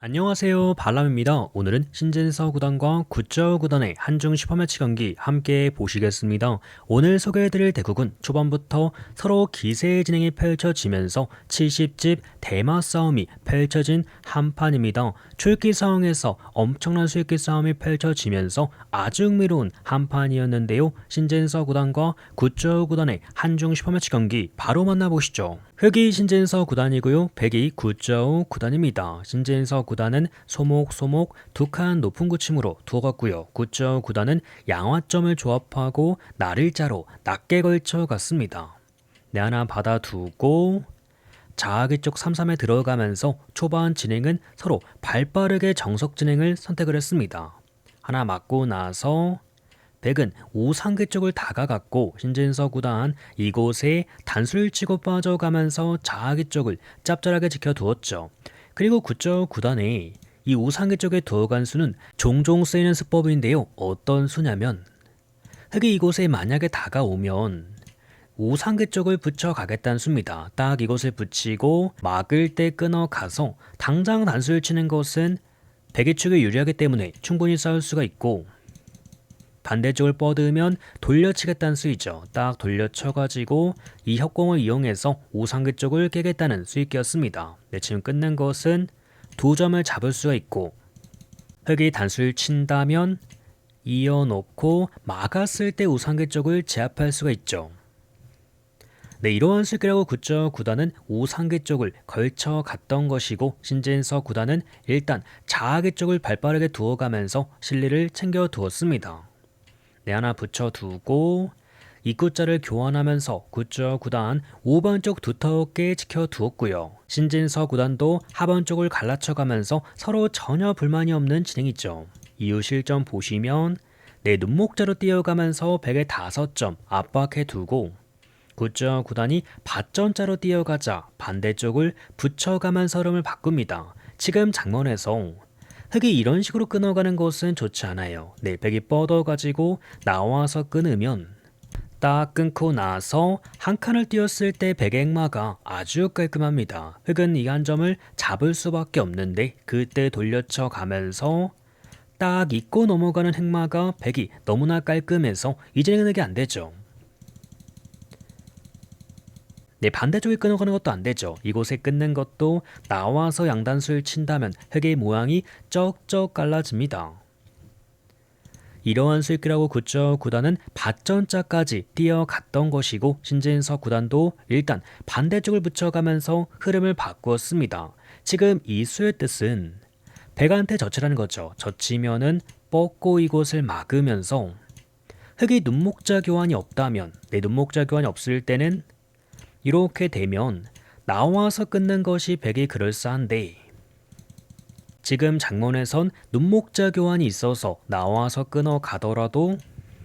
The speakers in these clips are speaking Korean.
안녕하세요 발람입니다. 오늘은 신진서 구단과 구저 구단의 한중 슈퍼매치 경기 함께 보시겠습니다. 오늘 소개해드릴 대국은 초반부터 서로 기세의 진행이 펼쳐지면서 70집 대마 싸움이 펼쳐진 한판입니다. 출기 상황에서 엄청난 수익기 싸움이 펼쳐지면서 아주 흥미로운 한판이었는데요. 신진서 구단과 구저 구단의 한중 슈퍼매치 경기 바로 만나보시죠. 흑이 신진서 구단이고요. 백이 구저우 구단입니다. 신진서 구단은 소목 소목 두 칸 높은 구침으로 두어갔고요. 구저우 구단은 양화점을 조합하고 날일자로 낮게 걸쳐 갔습니다. 네 하나 받아두고 자아기 쪽 3-3에 들어가면서 초반 진행은 서로 발빠르게 정석 진행을 선택을 했습니다. 하나 맞고 나서 백은 오상계 쪽을 다가갔고 신진서 구단 이곳에 단수를 치고 빠져가면서 자아기 쪽을 짭짤하게 지켜두었죠. 그리고 구저 구단에 이 오상계 쪽에 두어간 수는 종종 쓰이는 수법인데요. 어떤 수냐면 흑이 이곳에 만약에 다가오면 오상계 쪽을 붙여가겠다는 수입니다. 딱 이곳을 붙이고 막을 때 끊어가서 당장 단수를 치는 것은 백의 축에 유리하기 때문에 충분히 싸울 수가 있고 반대쪽을 뻗으면 돌려치겠다는 수이죠. 딱 돌려쳐가지고 이 협공을 이용해서 오상계 쪽을 깨겠다는 수익기였습니다. 네, 지금 끝낸 것은 두 점을 잡을 수가 있고 흑이 단수를 친다면 이어놓고 막았을 때 우상계 쪽을 제압할 수가 있죠. 네, 이러한 수익이라고 구저 구단은 우상계 쪽을 걸쳐 갔던 것이고 신진서 구단은 일단 자하계 쪽을 발빠르게 두어가면서 실리를 챙겨 두었습니다. 네, 하나 붙여두고 입구자를 교환하면서 구저 구단 5번 쪽 두텁게 지켜두었고요. 신진서 구단도 하번 쪽을 갈라쳐가면서 서로 전혀 불만이 없는 진행이죠. 이후 실점 보시면 내 눈목자로 뛰어가면서 100에 5점 압박해 두고 구저 구단이 밭전자로 뛰어가자 반대쪽을 붙여가면서 흐름을 바꿉니다. 지금 장면에서 흙이 이런 식으로 끊어가는 것은 좋지 않아요. 네, 백이 뻗어가지고 나와서 끊으면 딱 끊고 나서 한 칸을 띄었을 때 백액마가 아주 깔끔합니다. 흙은 이 한 점을 잡을 수밖에 없는데 그때 돌려쳐 가면서 딱 잊고 넘어가는 흑마가 백이 너무나 깔끔해서 이제는 흑이 안 되죠. 네, 반대쪽에 끊어가는 것도 안 되죠. 이곳에 끊는 것도 나와서 양단수를 친다면 흙의 모양이 쩍쩍 갈라집니다. 이러한 수익기라고 구저 구단은 밭전자까지 뛰어갔던 것이고 신진서 구단도 일단 반대쪽을 붙여가면서 흐름을 바꾸었습니다. 지금 이 수의 뜻은 백한테 젖히라는 거죠. 젖히면은 뻗고 이곳을 막으면서 흙이 눈목자 교환이 없다면 내 눈목자 교환이 없을 때는 이렇게 되면 나와서 끊는 것이 백이 그럴싸한데 지금 장문에선 눈목자 교환이 있어서 나와서 끊어 가더라도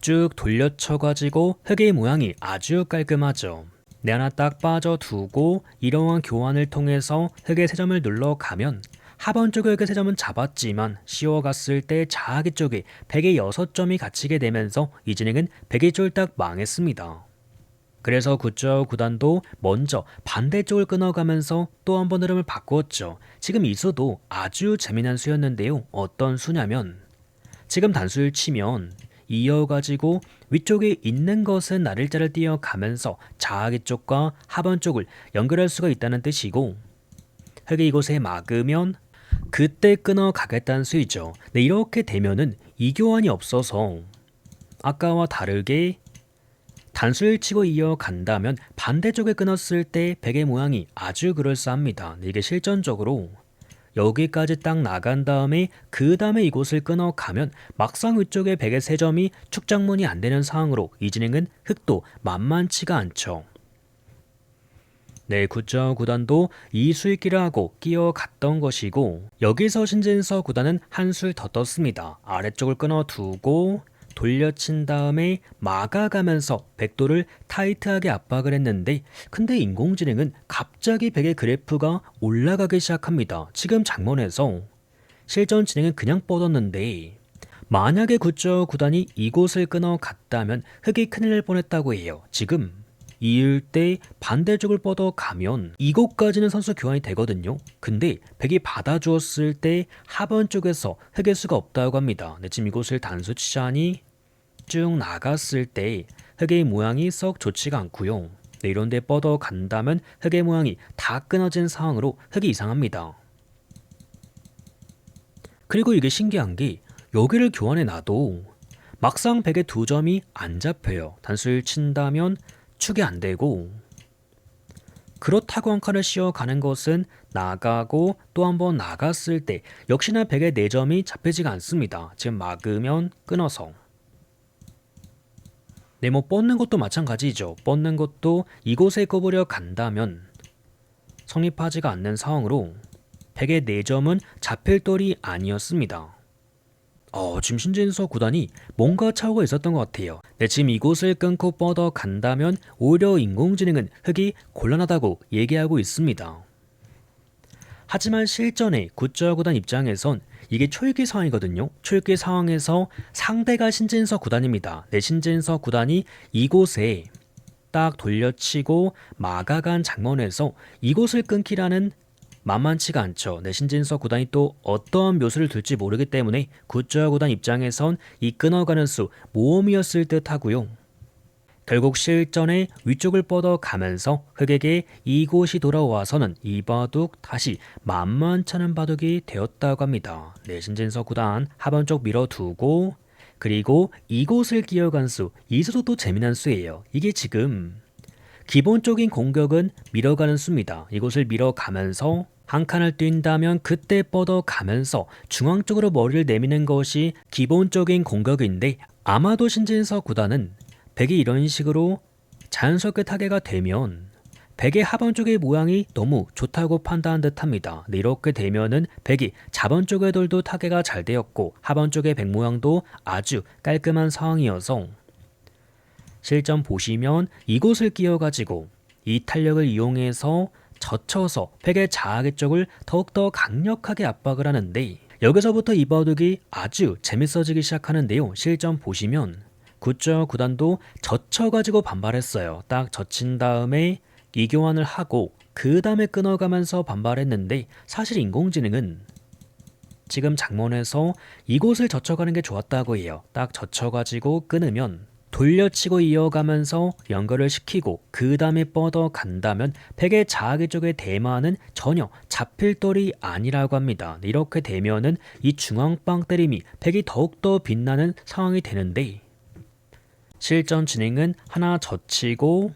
쭉 돌려쳐가지고 흙의 모양이 아주 깔끔하죠. 내 하나 딱 빠져두고 이러한 교환을 통해서 흙의 세 점을 눌러가면 하번 쪽의 흙의 세 점은 잡았지만 씌워갔을 때 자하기 쪽에 100의 6점이 갇히게 되면서 이 진행은 100이 쫄딱 망했습니다. 그래서 구저 구단도 먼저 반대쪽을 끊어가면서 또 한 번 흐름을 바꾸었죠. 지금 이 수도 아주 재미난 수였는데요. 어떤 수냐면 지금 단수를 치면 이어가지고 위쪽에 있는 것은 나를자를 띄어가면서 자하기 쪽과 하번 쪽을 연결할 수가 있다는 뜻이고 흙이 이곳에 막으면 그때 끊어 가겠다는 수이죠. 네, 이렇게 되면은 이교환이 없어서 아까와 다르게 단수를 치고 이어간다면 반대쪽에 끊었을 때 백의 모양이 아주 그럴싸합니다. 이게 실전적으로 여기까지 딱 나간 다음에 그 다음에 이곳을 끊어가면 막상 위쪽에 백의 세 점이 축장문이 안 되는 상황으로 이 진행은 흑도 만만치가 않죠. 네, 구저 구단도 이 수익기를 하고 끼어갔던 것이고 여기서 신진서 구단은 한 술 더 떴습니다. 아래쪽을 끊어두고 돌려친 다음에 막아가면서 백도를 타이트하게 압박을 했는데 근데 인공지능은 갑자기 백의 그래프가 올라가기 시작합니다. 지금 장면에서 실전 진행은 그냥 뻗었는데 만약에 구저 구단이 이곳을 끊어 갔다면 흑이 큰일 날 뻔했다고 해요. 지금 이을 때 반대쪽을 뻗어 가면 이곳까지는 선수 교환이 되거든요. 근데 백이 받아주었을 때 하번 쪽에서 흑의 수가 없다고 합니다. 네, 지금 이곳을 단수 치자니 쭉 나갔을 때 흑의 모양이 썩 좋지가 않고요. 네, 이런데 뻗어 간다면 흑의 모양이 다 끊어진 상황으로 흑이 이상합니다. 그리고 이게 신기한 게 여기를 교환해 놔도 막상 백의 두 점이 안 잡혀요. 단수를 친다면 축이 안 되고 그렇다고 한 칸을 씌워가는 것은 나가고 또 한 번 나갔을 때 역시나 백의 네 점이 잡히지가 않습니다. 지금 막으면 끊어서 네, 뭐 뻗는 것도 마찬가지죠. 뻗는 것도 이곳에 꼽으려 간다면 성립하지가 않는 상황으로 백의 네 점은 잡힐 돌이 아니었습니다. 어, 지금 신진서 구단이 뭔가 차오가 있었던 것 같아요. 네, 지금 이곳을 끊고 뻗어 간다면 오히려 인공지능은 흑이 곤란하다고 얘기하고 있습니다. 하지만 실전에 굿저 구단 입장에선 이게 초읽기 상황이거든요. 초읽기 상황에서 상대가 신진서 구단입니다. 네, 신진서 구단이 이곳에 딱 돌려치고 막아간 장면에서 이곳을 끊기라는 만만치가 않죠. 내 신진서 구단이 또 어떠한 묘수를 둘지 모르기 때문에 굿즈와 구단 입장에선 이 끊어가는 수 모험이었을 듯 하고요. 결국 실전에 위쪽을 뻗어 가면서 흑에게 이곳이 돌아와서는 이 바둑 다시 만만찮은 바둑이 되었다고 합니다. 내 신진서 구단 하번 쪽 밀어두고 그리고 이곳을 끼어간 수, 이 수도 또 재미난 수예요. 이게 지금 기본적인 공격은 밀어가는 수입니다. 이곳을 밀어가면서 한 칸을 뛴다면 그때 뻗어 가면서 중앙 쪽으로 머리를 내미는 것이 기본적인 공격인데 아마도 신진서 구단은 백이 이런 식으로 자연스럽게 타개가 되면 백의 하번 쪽의 모양이 너무 좋다고 판단한 듯합니다. 네, 이렇게 되면은 백이 자번 쪽의 돌도 타개가 잘 되었고 하번 쪽의 백 모양도 아주 깔끔한 상황이어서 실전 보시면 이곳을 끼워가지고 이 탄력을 이용해서 젖혀서 백의 자하계 쪽을 더욱더 강력하게 압박을 하는데 여기서부터 이 바둑이 아주 재밌어지기 시작하는데요. 실전 보시면 굿저 구단도 젖혀가지고 반발했어요. 딱 젖힌 다음에 이교환을 하고 그 다음에 끊어가면서 반발했는데 사실 인공지능은 지금 장문에서 이곳을 젖혀가는 게 좋았다고 해요. 딱 젖혀가지고 끊으면 돌려치고 이어가면서 연결을 시키고 그 다음에 뻗어 간다면 백의 자아기 쪽의 대마는 전혀 잡힐 돌이 아니라고 합니다. 이렇게 되면은 이 중앙빵 때림이 백이 더욱더 빛나는 상황이 되는데 실전 진행은 하나 젖히고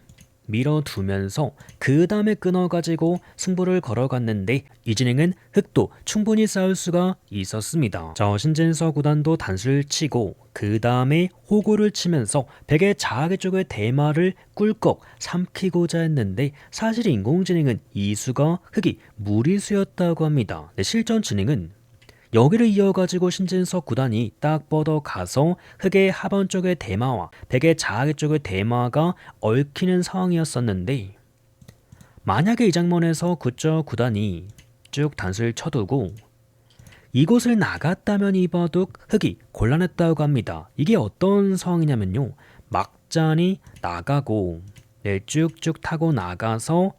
밀어두면서 그 다음에 끊어가지고 승부를 걸어갔는데 이 진행은 흑도 충분히 쌓을 수가 있었습니다. 저 신진서 구단도 단수를 치고 그 다음에 호구를 치면서 백의 자하계 쪽의 대마를 꿀꺽 삼키고자 했는데 사실 인공지능은 이 수가 흑이 무리수였다고 합니다. 네, 실전 진행은 여기를 이어가지고 신진석 구단이 딱 뻗어 가서 흑의 하번 쪽의 대마와 백의 자하계 쪽의 대마가 얽히는 상황이었었는데 만약에 이 장면에서 굿저 구단이 쭉 단수를 쳐두고 이곳을 나갔다면 이 바둑 흑이 곤란했다고 합니다. 이게 어떤 상황이냐면요. 막잔이 나가고 네, 쭉쭉 타고 나가서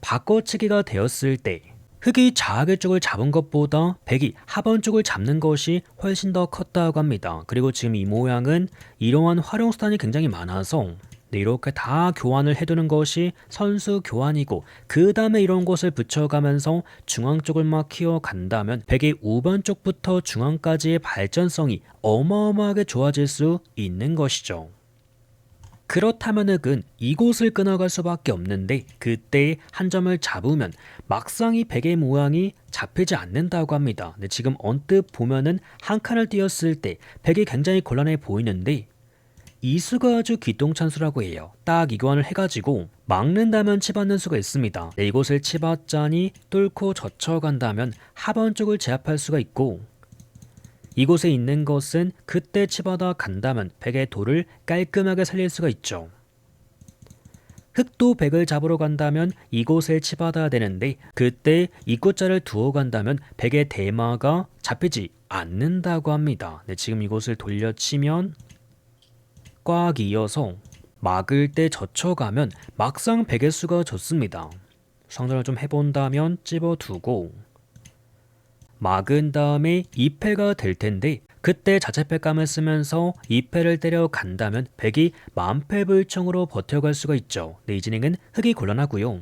바꿔치기가 되었을 때 흑이 좌하계 쪽을 잡은 것보다 백이 하번 쪽을 잡는 것이 훨씬 더 컸다고 합니다. 그리고 지금 이 모양은 이러한 활용 수단이 굉장히 많아서 네, 이렇게 다 교환을 해두는 것이 선수 교환이고 그 다음에 이런 것을 붙여가면서 중앙 쪽을 막 키워간다면 백의 우번 쪽부터 중앙까지의 발전성이 어마어마하게 좋아질 수 있는 것이죠. 그렇다면 흑은 이곳을 끊어갈 수밖에 없는데 그때 한 점을 잡으면 막상 이 백의 모양이 잡히지 않는다고 합니다. 근데 지금 언뜻 보면은 한 칸을 띄었을 때 백이 굉장히 곤란해 보이는데 이 수가 아주 기똥찬 수라고 해요. 딱 이교환을 해가지고 막는다면 치받는 수가 있습니다. 네, 이곳을 치받자니 뚫고 젖혀간다면 하번 쪽을 제압할 수가 있고 이곳에 있는 것은 그때 치받아 간다면 백의 돌을 깔끔하게 살릴 수가 있죠. 흑도 백을 잡으러 간다면 이곳에 치받아야 되는데 그때 입구자를 두어 간다면 백의 대마가 잡히지 않는다고 합니다. 네, 지금 이곳을 돌려치면 꽉 이어서 막을 때 젖혀가면 막상 베개 수가 젖습니다. 성전을 좀 해본다면 찝어두고 막은 다음에 2패가 될 텐데 그때 자체 패감을 쓰면서 2패를 때려 간다면 백이 만패불청으로 버텨갈 수가 있죠. 네, 이 진행은 흑이 곤란하고요.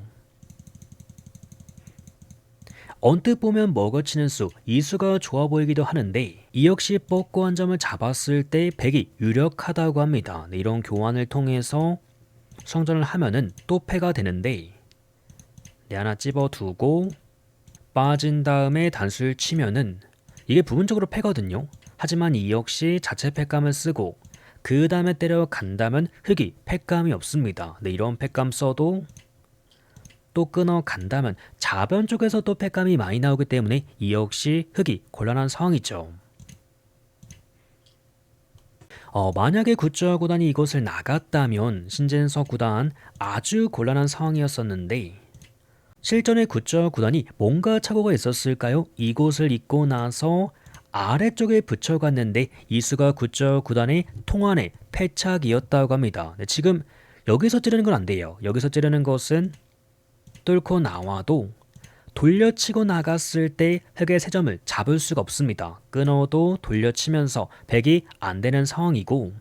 언뜻 보면 먹어치는 수, 이 수가 좋아 보이기도 하는데 이 역시 뻗고 한 점을 잡았을 때 백이 유력하다고 합니다. 네, 이런 교환을 통해서 성전을 하면은 또 패가 되는데 네, 하나 찝어두고 빠진 다음에 단수를 치면은 이게 부분적으로 패거든요. 하지만 이 역시 자체 패감을 쓰고 그 다음에 때려간다면 흑이 패감이 없습니다. 네, 이런 패감 써도 또 끊어간다면 자변 쪽에서 또 패감이 많이 나오기 때문에 이 역시 흑이 곤란한 상황이죠. 어, 만약에 굿즈와 구단이 이곳을 나갔다면 신진서 구단 아주 곤란한 상황이었었는데 실전의 굿즈와 구단이 뭔가 착오가 있었을까요? 이곳을 잊고 나서 아래쪽에 붙여갔는데 이수가 굿즈와 구단의 통안의 패착이었다고 합니다. 네, 지금 여기서 찌르는 건 안 돼요. 여기서 찌르는 것은 뚫고 나와도 돌려치고 나갔을 때 흑의 세 점을 잡을 수가 없습니다. 끊어도 돌려치면서 백이 안 되는 상황이고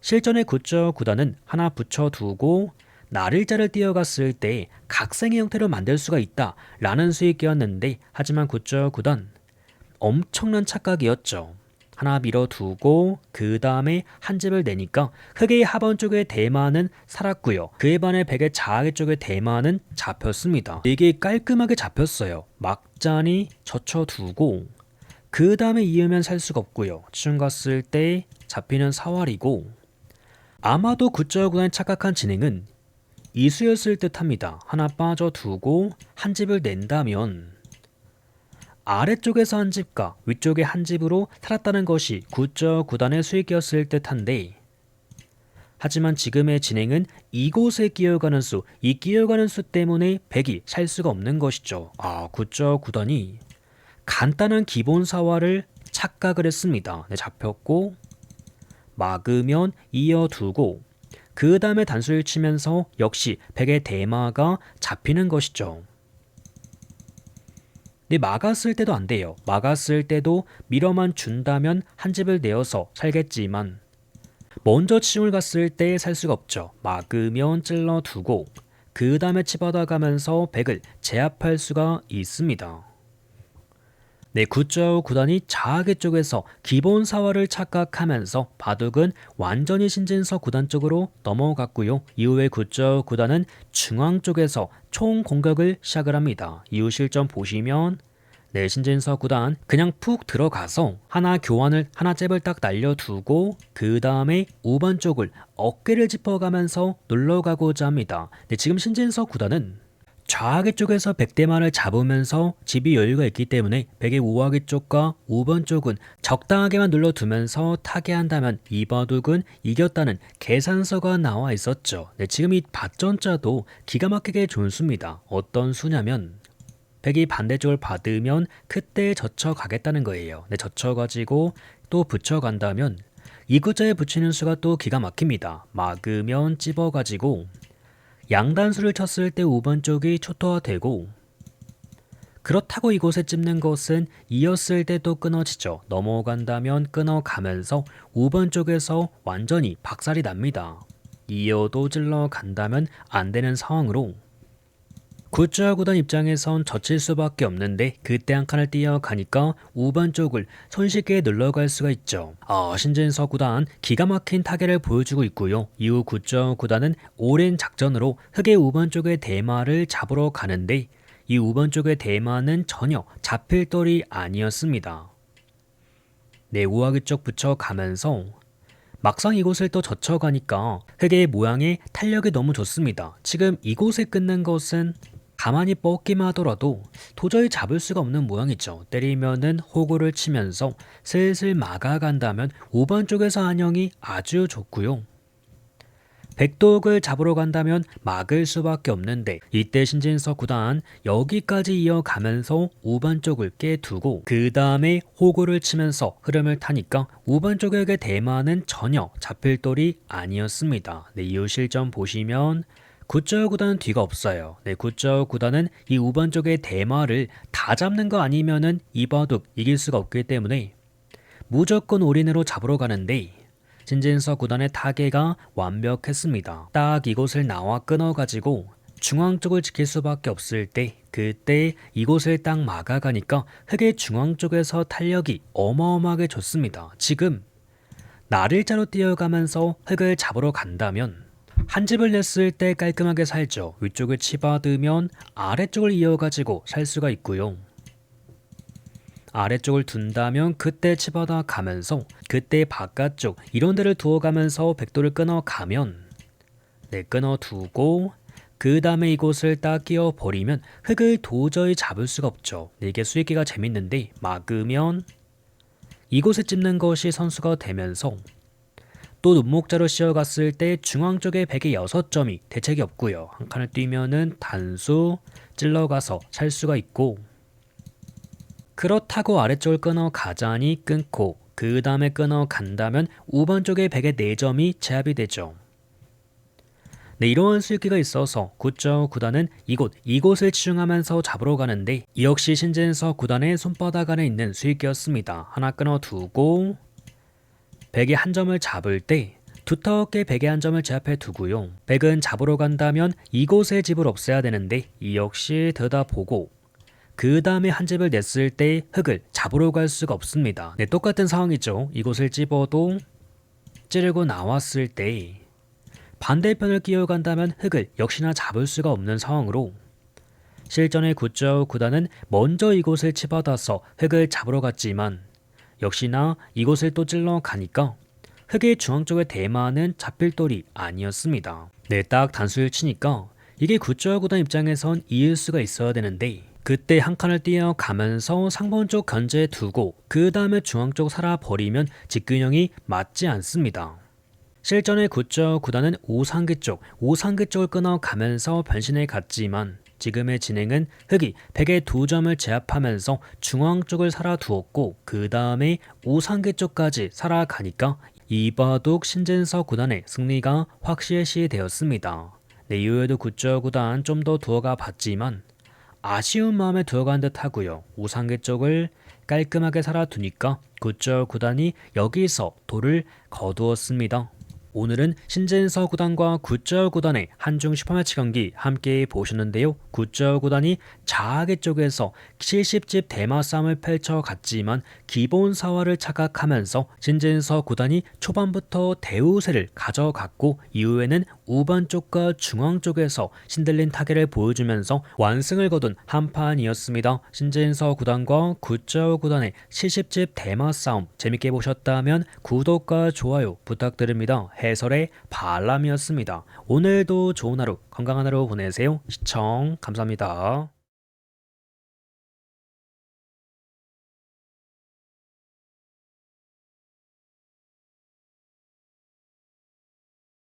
실전의 굿저 구단은 하나 붙여두고 나를 자를 띄어갔을 때 각생의 형태로 만들 수가 있다 라는 수익이었는데 하지만 굿저 구단 엄청난 착각이었죠. 하나 밀어두고 그 다음에 한 집을 내니까 흑의 하번 쪽의 대마는 살았고요. 그에 반해 백의 좌하의 쪽의 대마는 잡혔습니다. 이게 깔끔하게 잡혔어요. 막잔이 젖혀두고 그 다음에 이으면 살 수가 없고요. 춤 갔을 때 잡히는 사활이고 아마도 굿저구단의 착각한 진행은 이수였을 듯합니다. 하나 빠져두고 한 집을 낸다면 아래쪽에서 한 집과 위쪽의 한 집으로 살았다는 것이 굿저 구단의 수익이었을 듯한데 하지만 지금의 진행은 이곳에 끼어가는 수, 이 끼어가는 수 때문에 백이 살 수가 없는 것이죠. 아, 굿저 구단이 간단한 기본 사화를 착각을 했습니다. 네, 잡혔고 막으면 이어두고 그 다음에 단수를 치면서 역시 백의 대마가 잡히는 것이죠. 네, 막았을 때도 안 돼요. 막았을 때도 밀어만 준다면 한 집을 내어서 살겠지만 먼저 치울 갔을 때 살 수가 없죠. 막으면 찔러 두고 그 다음에 치받아가면서 백을 제압할 수가 있습니다. 네, 굿저우 구단이 자하계 쪽에서 기본 사활을 착각하면서 바둑은 완전히 신진서 구단 쪽으로 넘어갔고요. 이후에 굿저우 구단은 중앙 쪽에서 총 공격을 시작을 합니다. 이후 실점 보시면 네, 신진서 구단 그냥 푹 들어가서 하나 교환을 하나 잽을 딱 날려두고 그 다음에 우반 쪽을 어깨를 짚어가면서 눌러가고자 합니다. 네, 지금 신진서 구단은 좌하기 쪽에서 백대만을 잡으면서 집이 여유가 있기 때문에 백의 우하기 쪽과 5번 쪽은 적당하게만 눌러두면서 타개한다면 이 바둑은 이겼다는 계산서가 나와 있었죠. 네, 지금 이 밭전자도 기가 막히게 좋은 수입니다. 어떤 수냐면 백이 반대쪽을 받으면 그때 젖혀 가겠다는 거예요. 네, 젖혀 가지고 또 붙여 간다면 이 구자에 붙이는 수가 또 기가 막힙니다. 막으면 찝어 가지고 양단수를 쳤을 때 5번 쪽이 초토화되고 그렇다고 이곳에 찝는 것은 이었을 때 또 끊어지죠. 넘어간다면 끊어가면서 5번 쪽에서 완전히 박살이 납니다. 이어도 찔러 간다면 안 되는 상황으로 굿즈와 구단 입장에선 젖힐 수밖에 없는데 그때 한 칸을 뛰어가니까 우반 쪽을 손쉽게 눌러갈 수가 있죠. 아, 신진서 구단 기가 막힌 타겟을 보여주고 있고요. 이후 굿즈와 구단은 오랜 작전으로 흑의 우반 쪽의 대마를 잡으러 가는데 이 우반 쪽의 대마는 전혀 잡힐 돌이 아니었습니다. 네, 우아기 쪽 붙여가면서 막상 이곳을 또 젖혀가니까 흑의 모양의 탄력이 너무 좋습니다. 지금 이곳에 끊는 것은 가만히 뻗기만 하더라도 도저히 잡을 수가 없는 모양이죠. 때리면은 호구를 치면서 슬슬 막아간다면 5번 쪽에서 안형이 아주 좋고요. 백독을 잡으러 간다면 막을 수밖에 없는데 이때 신진서 구단 여기까지 이어가면서 우반 쪽을 깨두고 그 다음에 호구를 치면서 흐름을 타니까 우반 쪽에게 대마는 전혀 잡힐 돌이 아니었습니다. 네, 이후 실점 보시면 굿저 구단은 뒤가 없어요. 네, 굿저 구단은 이 우반 쪽의 대마를 다 잡는 거 아니면은 이바둑 이길 수가 없기 때문에 무조건 올인으로 잡으러 가는데 신진서 구단의 타계가 완벽했습니다. 딱 이곳을 나와 끊어가지고 중앙 쪽을 지킬 수밖에 없을 때 그때 이곳을 딱 막아가니까 흑의 중앙 쪽에서 탄력이 어마어마하게 좋습니다. 지금 나를 자로 뛰어가면서 흑을 잡으러 간다면 한 집을 냈을 때 깔끔하게 살죠. 위쪽을 치받으면 아래쪽을 이어가지고 살 수가 있고요. 아래쪽을 둔다면 그때 치받아 가면서 그때 바깥쪽 이런 데를 두어가면서 백도를 끊어 가면 네 끊어 두고 그 다음에 이곳을 딱 끼워 버리면 흙을 도저히 잡을 수가 없죠. 네, 이게 수익기가 재밌는데 막으면 이곳에 찝는 것이 선수가 되면서 또 눈목자로 씌어갔을 때 중앙 쪽에 100의 6점이 대책이 없고요. 한 칸을 뛰면은 단수 찔러가서 살 수가 있고 그렇다고 아래쪽을 끊어 가자니 끊고 그 다음에 끊어 간다면 우번 쪽에 100의 4점이 제압이 되죠. 네, 이러한 수익기가 있어서 굿저 구단은 이곳, 이곳을 치중하면서 잡으러 가는데 이 역시 신진서 구단의 손바닥 안에 있는 수익기였습니다. 하나 끊어 두고 100의 한 점을 잡을 때 두텁게 100의 한 점을 제압해 두고요. 100은 잡으러 간다면 이곳에 집을 없애야 되는데 이 역시 들여다보고 그 다음에 한 집을 냈을 때 흙을 잡으러 갈 수가 없습니다. 네, 똑같은 상황이죠. 이곳을 찝어도 찌르고 나왔을 때 반대편을 끼어간다면 흙을 역시나 잡을 수가 없는 상황으로 실전의 굿저 구단은 먼저 이곳을 치받아서 흙을 잡으러 갔지만 역시나 이곳을 또 찔러 가니까 흙의 중앙 쪽의 대마는 잡힐 돌이 아니었습니다. 네, 딱 단수를 치니까 이게 굿저 구단 입장에선 이을 수가 있어야 되는데 그때 한 칸을 뛰어가면서 상번 쪽 견제 두고 그 다음에 중앙 쪽 살아버리면 직균형이 맞지 않습니다. 실전의 굿저 구단은 오상계 쪽, 오상계 쪽을 끊어가면서 변신해 갔지만 지금의 진행은 흑이 100의 두 점을 제압하면서 중앙 쪽을 살아두었고 그 다음에 오상계 쪽까지 살아가니까 이바둑 신진서 구단의 승리가 확실시 되었습니다. 네, 이후에도 굿저 구단 좀 더 두어가 봤지만 아쉬운 마음에 들어간 듯 하고요. 우상계 쪽을 깔끔하게 살아두니까 굿저 구단이 여기서 돌을 거두었습니다. 오늘은 신진서 구단과 굿저 구단의 한중 슈퍼매치 경기 함께 보셨는데요. 굿저 구단이 자하계 쪽에서 70집 대마 싸움을 펼쳐갔지만 기본 사활을 착각하면서 신진서 구단이 초반부터 대우세를 가져갔고 이후에는 우반 쪽과 중앙 쪽에서 신들린 타계를 보여주면서 완승을 거둔 한판이었습니다. 신진서 구단과 굿저 구단의 70집 대마 싸움 재밌게 보셨다면 구독과 좋아요 부탁드립니다. 해설의 발람이었습니다. 오늘도 좋은 하루, 건강한 하루 보내세요. 시청 감사합니다.